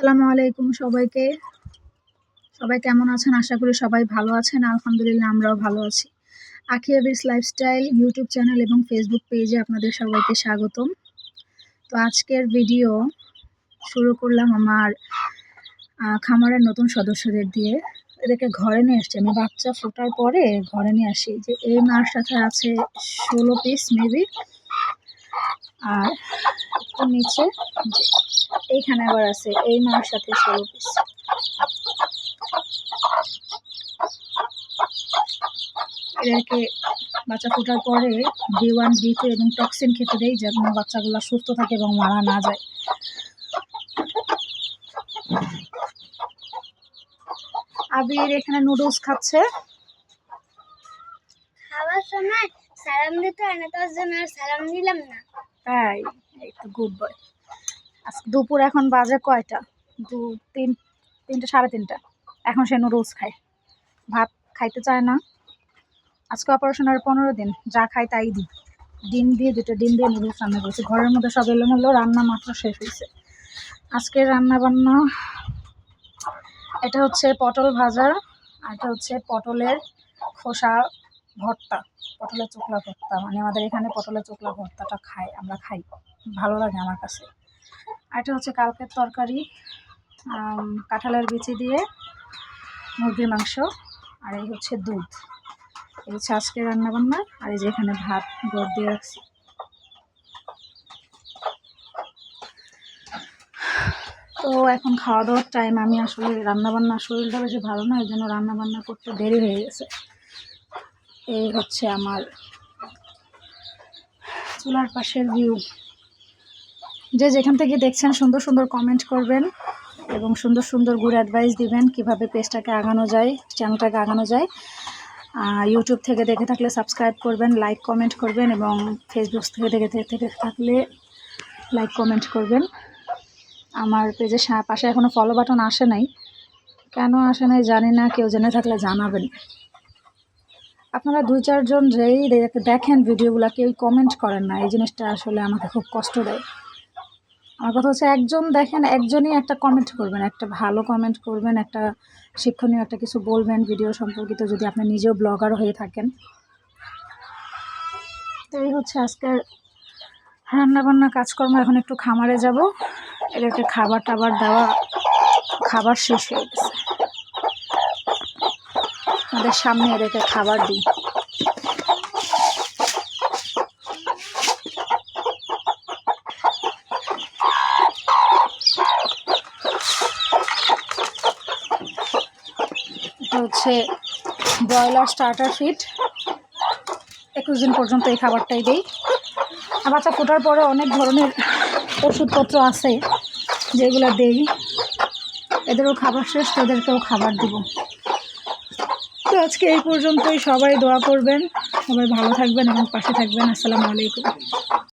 আসসালামু আলাইকুম সবাইকে। সবাই কেমন আছেন? আশা করি সবাই ভালো আছেন। আলহামদুলিল্লাহ আমরাও ভালো আছি। আখিয়া বিস লাইফস্টাইল ইউটিউব চ্যানেল এবং ফেসবুক পেজে আপনাদের সবাইকে স্বাগতম। তো আজকের ভিডিও শুরু করলাম আমার খামারের নতুন সদস্যদের দিয়ে। এদেরকে ঘরে নিয়ে আসছি। আমি বাচ্চা ফোটার পরে ঘরে নিয়ে আসি। যে এই মার সাথে আছে ষোলো পিস মেবি আর নিচে এইখানে আবার আছে এই মার সাথে ষোলো পিস এদেরকে বাচ্চা ফোটার পরে বি ওয়ান বি টু এবং টক্সিন খেতে দেয় যেন বাচ্চাগুলো সুস্থ থাকে এবং মারা না যায়। আবির এখানে নুডলস খাচ্ছে। খাওয়ার সময় সালাম দিতে হয় না তার জন্য আর সালাম দিলাম না। তাই এই তো গুড বয় দুপুর এখন বাজে কয়টা? দু, তিন, তিনটা, সাড়ে তিনটা। এখন সে নুডলস খায়। ভাত খাইতে চায় না। আজকে অপারেশনের পনেরো দিন। যা খাই তাই দিই। ডিম দিয়ে দুটো ডিম দিয়ে নুডলস রান্না করেছি। ঘরের মধ্যে সব এলোমেলো, রান্না মাত্র শেষ হয়েছে আজকে রান্না বান্না, এটা হচ্ছে পটল ভাজা আর এটা হচ্ছে পটলের খোসা ভর্তা। পটলের চোখলা ভর্তা। মানে আমাদের এখানে পটলের চোখলা ভর্তাটা খাই আমরা খাই। ভালো লাগে আমার কাছে। আর এটা হচ্ছে কালকের তরকারি কাঁঠালের বিচি দিয়ে মুরগির মাংস, আর এই হচ্ছে দুধ। এই হচ্ছে আজকে রান্নাবান্না, আর এই যে এখানে ভাত গড় দিয়ে রাখছি। তো এখন খাওয়া দাওয়ার টাইম আমি আসলে রান্নাবান্না শরীরটা বেশি ভালো না, এই জন্য রান্নাবান্না করতে দেরি হয়ে গেছে। এই হচ্ছে আমার চুলার পাশের ভিউ যে যেখান থেকে দেখছেন, সুন্দর সুন্দর কমেন্ট করবেন এবং সুন্দর সুন্দর গুড অ্যাডভাইস দিবেন কীভাবে পেজটাকে আগানো যায় চ্যানেলটাকে আগানো যায়। ইউটিউব থেকে দেখে থাকলে সাবস্ক্রাইব করবেন লাইক কমেন্ট করবেন এবং ফেসবুক থেকে দেখে থেকে থেকে থাকলে লাইক কমেন্ট করবেন। আমার পেজের পাশে এখনও ফলো বাটন আসে নাই। কেন আসে নাই জানি না, কেউ জেনে থাকলে জানাবেন। আপনারা দুই চারজন যেই দেখেন ভিডিওগুলো কেউ কমেন্ট করেন না। এই জিনিসটা আসলে আমাকে খুব কষ্ট দেয়। আমার কথা হচ্ছে একজন দেখেন, একজনই একটা কমেন্ট করবেন, একটা ভালো কমেন্ট করবেন, একটা শিক্ষণীয় একটা কিছু বলবেন ভিডিও সম্পর্কিত যদি আপনি নিজেও ব্লগার হয়ে থাকেন। তো এই হচ্ছে আজকের রান্নাবান্না কাজকর্ম। এখন একটু খামারে যাব। এদেরকে খাবার টাবার দেওয়া, খাবার শেষ হয়ে গেছে। আমাদের সামনে এদেরকে খাবার দিই। হচ্ছে ব্রয়লার স্টার্টার ফিট একুশ দিন পর্যন্ত এই খাবারটাই দিই। আর বাচ্চা ফোটার পরে অনেক ধরনের ওষুধপত্র আছে, যেগুলো দেই। এদেরও খাবার শেষ তো এদেরকেও খাবার দিব। তো আজকে এই পর্যন্তই। সবাই দোয়া করবেন। সবাই ভালো থাকবেন এবং পাশে থাকবেন। আসসালামু আলাইকুম।